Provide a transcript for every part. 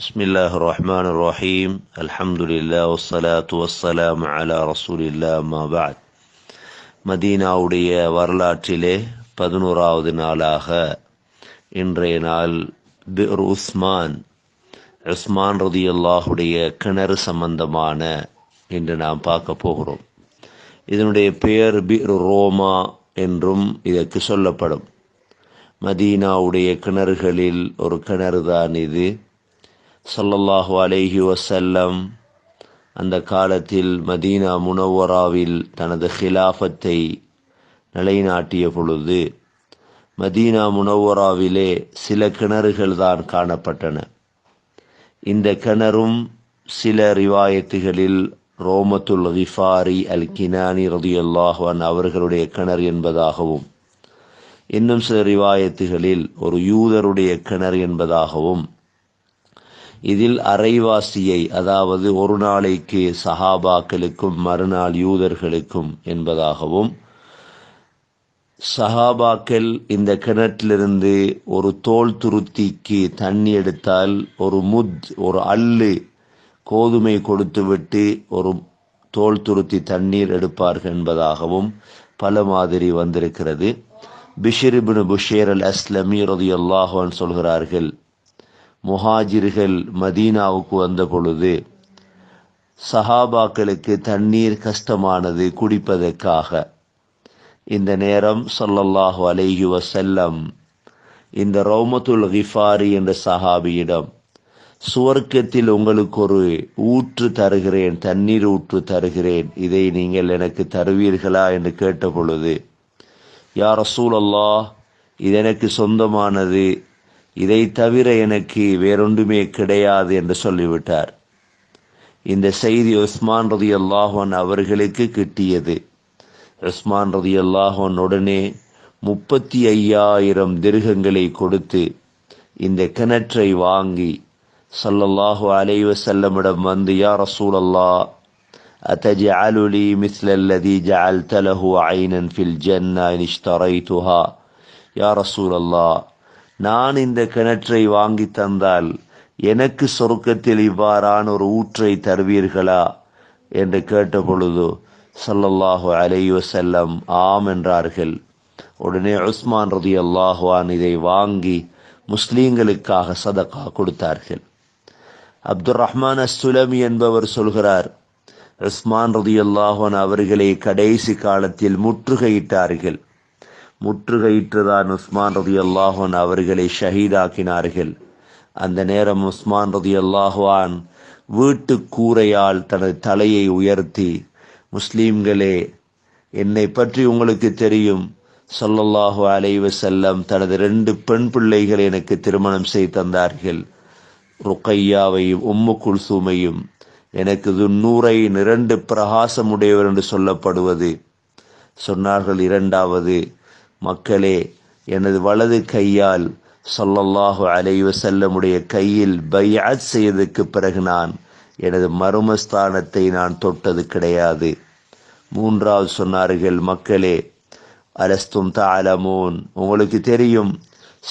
بسم الله الرحمن الرحيم الحمد لله والصلاة والسلام على رسول الله ما بعد மதீனாவுடைய வரலாற்றிலே பதினோராவது நாளாக இன்றைய நாள் பிர் உஸ்மான் உஸ்மான் ரதி அல்லாஹுடைய கிணறு சம்பந்தமான இன்று நாம் பார்க்க போகிறோம் இதனுடைய பெயர் பிர் ரோமா என்றும் இதற்கு சொல்லப்படும் மதீனாவுடைய கிணறுகளில் ஒரு கிணறு தான் இது சொல்லல்லாஹு அலேஹி வசல்லம் அந்த காலத்தில் மதீனா முனவராவில் தனது ஹிலாஃபத்தை நிலைநாட்டிய பொழுது மதீனா முனவராவிலே சில கிணறுகள் தான் காணப்பட்டன. இந்த கிணறும் சில ரிவாயத்துகளில் ரோமத்துல் கிஃபாரி அல் கினானி ரதியுல்லாஹான் அவர்களுடைய கிணறு என்பதாகவும் இன்னும் சில ரிவாயத்துகளில் ஒரு யூதருடைய கிணறு என்பதாகவும் இதில் அரைவாசியை அதாவது ஒரு நாளைக்கு சஹாபாக்களுக்கும் மறுநாள் யூதர்களுக்கும் என்பதாகவும் சஹாபாக்கள் இந்த கிணற்றிலிருந்து ஒரு தோல் துருத்திக்கு தண்ணி எடுத்தால் ஒரு முத் ஒரு அல்லு கோதுமை கொடுத்துவிட்டு ஒரு தோல் துருத்தி தண்ணீர் எடுப்பார்கள் என்பதாகவும் பல மாதிரி வந்திருக்கிறது. பிஷிரிபின் புஷேர் அல் அஸ்லமி ரதி அல்லாஹான் சொல்கிறார்கள் முஹாஜிர்கள் மதீனாவுக்கு வந்த பொழுது சஹாபாக்களுக்கு தண்ணீர் கஷ்டமானது குடிப்பதற்காக. இந்த நேரம் சொல்லல்லாஹு அலைஹி வசல்லம் இந்த ரௌமத்துல் கிஃபாரி என்ற சஹாபியிடம் சுவர்க்கத்தில் உங்களுக்கு ஒரு ஊற்று தருகிறேன் தண்ணீர் ஊற்று தருகிறேன் இதை நீங்கள் எனக்கு தருவீர்களா? என்று கேட்ட பொழுது யார் ரசூல் அல்லாஹ் இது எனக்கு சொந்தமானது இதை தவிர எனக்கு வேறொன்றுமே கிடையாது என்று சொல்லிவிட்டார் இந்த செய்தி உஸ்மான் ரதி அல்லாஹன் அவர்களுக்கு கிட்டியது உஸ்மான் ரதி அல்லாஹன் உடனே முப்பத்தி ஐயாயிரம் திருகங்களை கொடுத்து இந்த கிணற்றை வாங்கி சல்லல்லாஹு அலைவ செல்லமிடம் வந்து யா ரசூல் அல்லா أتجعل لي مثل الذي جعلت له عينا في الجنة إن اشتريتها يا رسول الله நான் இந்த கிணற்றை வாங்கி தந்தால் எனக்கு சொர்க்கத்தில் இவ்வாறான ஒரு ஊற்றை தருவீர்களா? என்று கேட்டபொழுது சல்லல்லாஹு அலையு செல்லம் ஆம் என்றார்கள். உடனே உஸ்மான் ரதி அல்லாஹுவான் இதை வாங்கி முஸ்லீம்களுக்காக சதக்கா கொடுத்தார்கள். அப்துல் ரஹ்மான் அஸ்துலமி என்பவர் சொல்கிறார் உஸ்மான் ரதி அல்லாஹான் அவர்களை கடைசி காலத்தில் முற்றுகையிட்டார்கள். முற்றுகையிட்டுதான் உஸ்மான் ரதி அல்லாஹான் அவர்களை ஷஹீதாக்கினார்கள். அந்த நேரம் உஸ்மான் ரதி அல்லாஹான் வீட்டு கூரையால் தனது தலையை உயர்த்தி முஸ்லீம்களே என்னை பற்றி உங்களுக்கு தெரியும். சொல்லல்லாஹு அலைவ செல்லம் தனது ரெண்டு பெண் பிள்ளைகள் எனக்கு திருமணம் செய்து தந்தார்கள். ருக்கையாவையும் உம்மு குல்சூமையும். எனக்கு துன்னூரை இரண்டு பிரகாசமுடையவர் என்று சொல்லப்படுவது. சொன்னார்கள் இரண்டாவது மக்களே எனது வலது கையால் சொல்லல்லாஹு அலைவ செல்லமுடைய கையில் பையாத் செய்ததுக்கு பிறகு நான் எனது மருமஸ்தானத்தை நான் தொட்டது கிடையாது. மூன்றாவது சொன்னார்கள் மக்களே அலஸ்தும் தாலமோன் உங்களுக்கு தெரியும்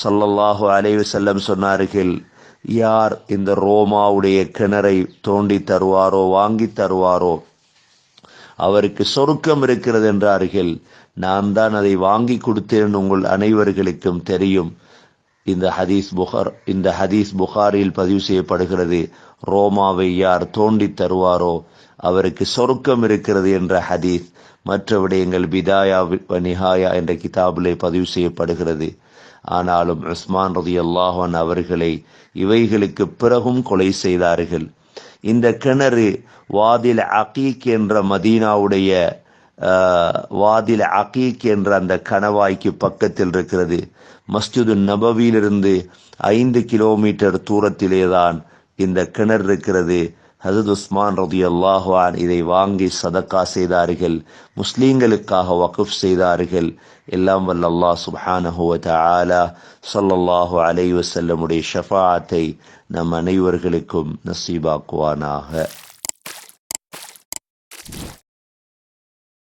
சொல்லல்லாஹு அலைவ செல்லம் சொன்னார்கள் யார் இந்த ரோமாவுடைய கிணறை தோண்டி தருவாரோ வாங்கி தருவாரோ? அவருக்கு சொருக்கம் இருக்கிறது என்றார்கள். நான் தான் அதை வாங்கி கொடுத்தேன் உங்கள் அனைவர்களுக்கும் தெரியும். இந்த ஹதீஸ் புகார் இந்த ஹதீஸ் புகாரில் பதிவு செய்யப்படுகிறது. ரோமாவை யார் தோண்டி தருவாரோ அவருக்கு சொருக்கம் இருக்கிறது என்ற ஹதீஸ் மற்ற விடயங்கள் பிதாயா நிஹாயா என்ற கிதாபிலே பதிவு செய்யப்படுகிறது. ஆனாலும் உஸ்மான் ரதி அல்லாஹான் அவர்களை இவைகளுக்கு பிறகும் கொலை செய்தார்கள். இந்த கிணறு வாதில் அகீக் என்ற மதீனாவுடைய வாதில் அகீக் என்ற அந்த கணவாய்க்கு பக்கத்தில் இருக்கிறது. மஸ்ஜிது நபவியிலிருந்து ஐந்து கிலோமீட்டர் தூரத்திலே தான் இந்த கிணறு இருக்கிறது. ஹசத் உஸ்மான் ரதி அல்லாஹான் இதை வாங்கி சதக்கா செய்தார்கள். முஸ்லீம்களுக்காக வகுப் செய்தார்கள். எல்லாம் வல்ல அல்லாஹ் சுப்ஹானஹுவ ஆலா ஸல்லல்லாஹு அலைஹி வஸல்லமுடைய ஷஃபாஅத்தை நம் அனைவர்களுக்கும் நசீபாக்குவானாக.